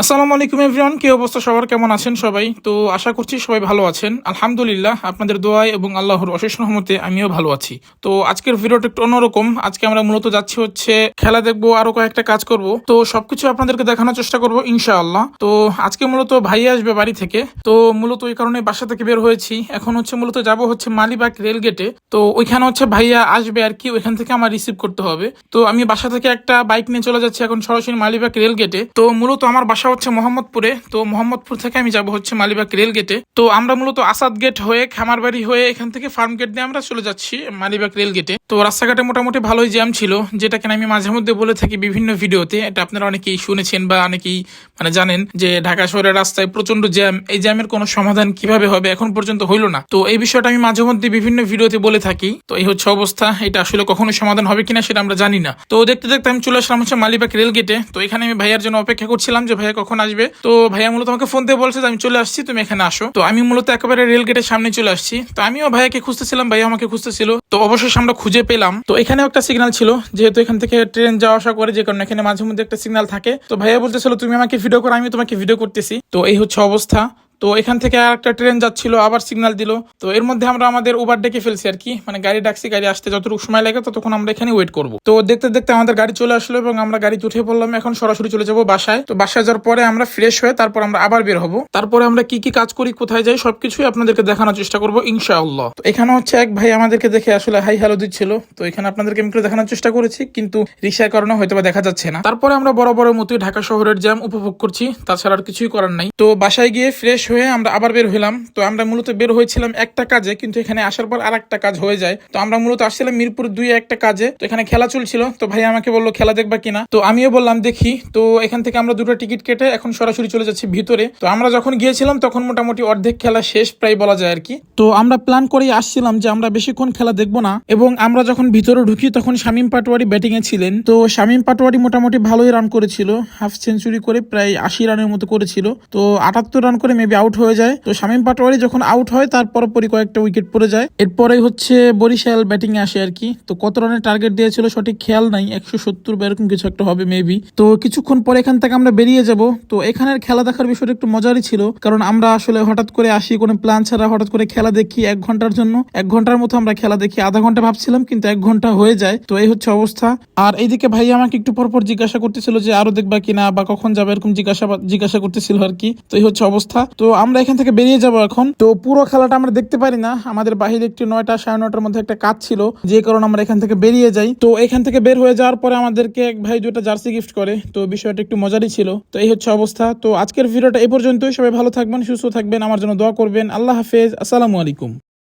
আসসালামু আলাইকুম এভরিওয়ান কি অবস্থা? সবার কেমন আছেন সবাই? তো আশা করছি সবাই ভালো আছেন। আলহামদুলিল্লাহ, আপনাদের দোয়ায় এবং আল্লাহর অশেষ রহমতে আমিও ভালো আছি। তো আজকের ভিডিওটা একটু অন্যরকম। আজকে আমরা মূলত যাচ্ছি হচ্ছে খেলা দেখব, আরও কয়েকটা কাজ করব। তো সবকিছু আপনাদেরকে দেখানোর চেষ্টা করব, ইনশাআল্লাহ। তো আজকে মূলত ভাই আসবে বাড়ি থেকে। তো মূলত ওই কারণে বাসা থেকে বের হয়েছি। এখন হচ্ছে মূলত যাব হচ্ছে মালিবাগ রেল গেটে। তো ওইখানে হচ্ছে ভাইয়া আসবে আর কি, ওইখান থেকে আমার রিসিভ করতে হবে। তো আমি বাসা থেকে একটা বাইক নিয়ে চলে যাচ্ছি এখন সরাসরি মালিবাগ রেল গেটে। তো মূলত আমার বাসা হচ্ছে মোহাম্মদপুরে। তো মোহাম্মদপুর থেকে আমি যাব হচ্ছে মালিবাগ রেল গেটে তো আমরা মূলত আসাদ গেট হয়ে, খামারবাড়ি হয়ে এখান থেকে ফার্ম গেট দিয়ে আমরা চলে যাচ্ছি মালিবাগ রেল গেটে তো রাস্তাঘাটে মোটামুটি ভালোই জ্যাম ছিল, যেটা কিনা আমি মাঝে মধ্যে বলে থাকি বিভিন্ন ভিডিওতে। এটা আপনারা অনেকেই শুনেছেন বা অনেকেই মানে জানেন যে ঢাকা শহরের রাস্তায় প্রচণ্ড জ্যাম। এই জ্যামের কোনো সমাধান কীভাবে হবে এখন পর্যন্ত হইল না। তো এই বিষয়টা আমি মাঝে মধ্যে বিভিন্ন ভিডিওতে বলে থাকি। তো এই হচ্ছে অবস্থা, এটা আসলে কখনো সমাধান হবে কিনা সেটা আমরা জানি না। তো দেখতে দেখতে আমি চলে আসলাম হচ্ছে মালিবাগ রেল গেটে তো এখানে আমি ভাইয়ার জন্য অপেক্ষা করছিলাম যে ভাইয়া কখন আসবে? তো ভাইয়া মূলত আমাকে ফোন দিয়ে বলছে যে, আমি চলে আসছি, তুমি এখানে আসো। তো আমি মূলত একেবারে রেল গেটের সামনে চলে আসছি। তো আমিও ভাইয়াকে খুঁজতেছিলাম, ভাইয়া আমাকে খুঁজতেছিল। তো অবশেষে আমরা খুঁজে পেলাম। তো এখানেও একটা সিগন্যাল ছিল, যেহেতু এখান থেকে ট্রেন যাওয়া আসা করে, যে কারণে এখানে মাঝে মধ্যে একটা সিগন্যাল থাকে। তো ভাইয়া বলতেছিল, তুমি আমাকে ভিডিও করো আমি তোমাকে ভিডিও করতেছি। তো এই হচ্ছে অবস্থা। তো এখান থেকে আর একটা ট্রেন যাচ্ছিল, আবার সিগন্যাল দিল। তো এর মধ্যে আমরা আমাদের উবার ডেকে ফেলছি আর কি। মানে গাড়ি ডাকছি, গাড়ি আসতে যতটুকু সময় লাগে ততক্ষণ আমরা এখানে ওয়েট করব। তো দেখতে দেখতে আমাদের গাড়ি চলে আসলো এবং আমরা গাড়িতে উঠে পড়লাম। এখন সরাসরি চলে যাব বাসায়। তো বাসায় যাওয়ার পরে আমরা ফ্রেশ হয়ে তারপর আমরা আবার বের হব। তারপরে আমরা কি কি কাজ করি, কোথায় যাই, সবকিছুই আপনাদেরকে দেখানোর চেষ্টা করব, ইনশাআল্লাহ। তো এখানে হচ্ছে এক ভাই আমাদেরকে দেখে আসলে হাই হ্যালো দিচ্ছিল। তো এখানে আপনাদেরকে আমি দেখানোর চেষ্টা করেছি, কিন্তু রিক্সার কারণে হয়তো দেখা যাচ্ছে না। তারপরে আমরা বড় বড় মতোই ঢাকা শহরের জ্যাম উপভোগ করছি। তাছাড়া আর কিছুই করার নাই। তো বাসায় গিয়ে ফ্রেশ হয়ে আমরা আবার বের হইলাম। তো আমরা মূলত বের হয়েছিলাম একটা কাজে, কিন্তু এখানে আসার পর আর একটা কাজ হয়ে যায়। তো আমরা মূলত আসছিলাম মিরপুর দুই একটা কাজে। তো এখানে খেলা চলছিল। তো ভাই আমাকে বলল, খেলা দেখবা কিনা? তো আমিও বললাম, দেখি। তো এখান থেকে আমরা দুটো টিকিট কেটে এখন সরাসরি চলে যাচ্ছি ভিতরে। তো আমরা যখন গিয়েছিলাম, তখন মোটামুটি অর্ধেক খেলা শেষ, প্রায় বলা যায় আর কি তো আমরা প্ল্যান করেই আসছিলাম যে আমরা বেশিক্ষণ খেলা দেখব না। এবং আমরা যখন ভিতরে ঢুকি, তখন শামীম পাটোয়ারি ব্যাটিং এ ছিলেন। তো শামীম পাটোয়ারি মোটামুটি ভালোই রান করেছিল। হাফ সেঞ্চুরি করে প্রায় আশি রানের মতো করেছিল। তো আটাত্তর রান করে মেবি আউট হয়ে যায়। তো শামীম পাটোয়ারি যখন আউট হয় তার পরপরই কয়েকটা উইকেট পড়ে যায়। এরপরেই হচ্ছে বরিশাল ব্যাটিং এ আসে আর কি। তো কত রানের টার্গেট দিয়েছিল সঠিক খেয়াল নাই, একশো সত্তর বা এরকম কিছু একটা হবে মেবি তো কিছুক্ষণ পরে এখান থেকে আমরা বেরিয়ে যাব। তো এখানের খেলা দেখার বিষয়টা একটু মজারই ছিল, কারণ আমরা আসলে হঠাৎ করে আসি কোনো প্ল্যান ছাড়া, হঠাৎ করে খেলা দেখি এক ঘণ্টার জন্য। এক ঘণ্টার মতো আমরা খেলা দেখি, আধা ঘণ্টা ভাবছিলাম, কিন্তু এক ঘণ্টা হয়ে যায়। তো এই হচ্ছে অবস্থা। আর এইদিকে ভাই আমাকে একটু পরপর জিজ্ঞাসা করতেছিল যে আরও দেখবা কিনা বা কখন যাবে, এরকম জিজ্ঞাসা জিজ্ঞাসা করতেছিল আর কি। তো এই হচ্ছে অবস্থা। তো আমরা এখান থেকে বেরিয়ে যাব এখন। তো পুরো খেলাটা আমরা দেখতে পারি না। আমাদের বাহিরে একটি নয়টা সাড়ে নয়টার মধ্যে একটা কাজ ছিল, যে কারণে আমরা এখান থেকে বেরিয়ে যাই। তো এখান থেকে বের হয়ে যাওয়ার পরে আমাদেরকে এক ভাই দুটা জার্সি গিফট করে। তো বিষয়টা একটু মজারই ছিল। তো এই হচ্ছে অবস্থা। তো আজকের ভিডিওটা এ পর্যন্তই। সবাই ভালো থাকবেন, সুস্থ থাকবেন। আমার জন্য দোয়া করবেন। আল্লাহ হাফেজ। আসসালামু আলাইকুম।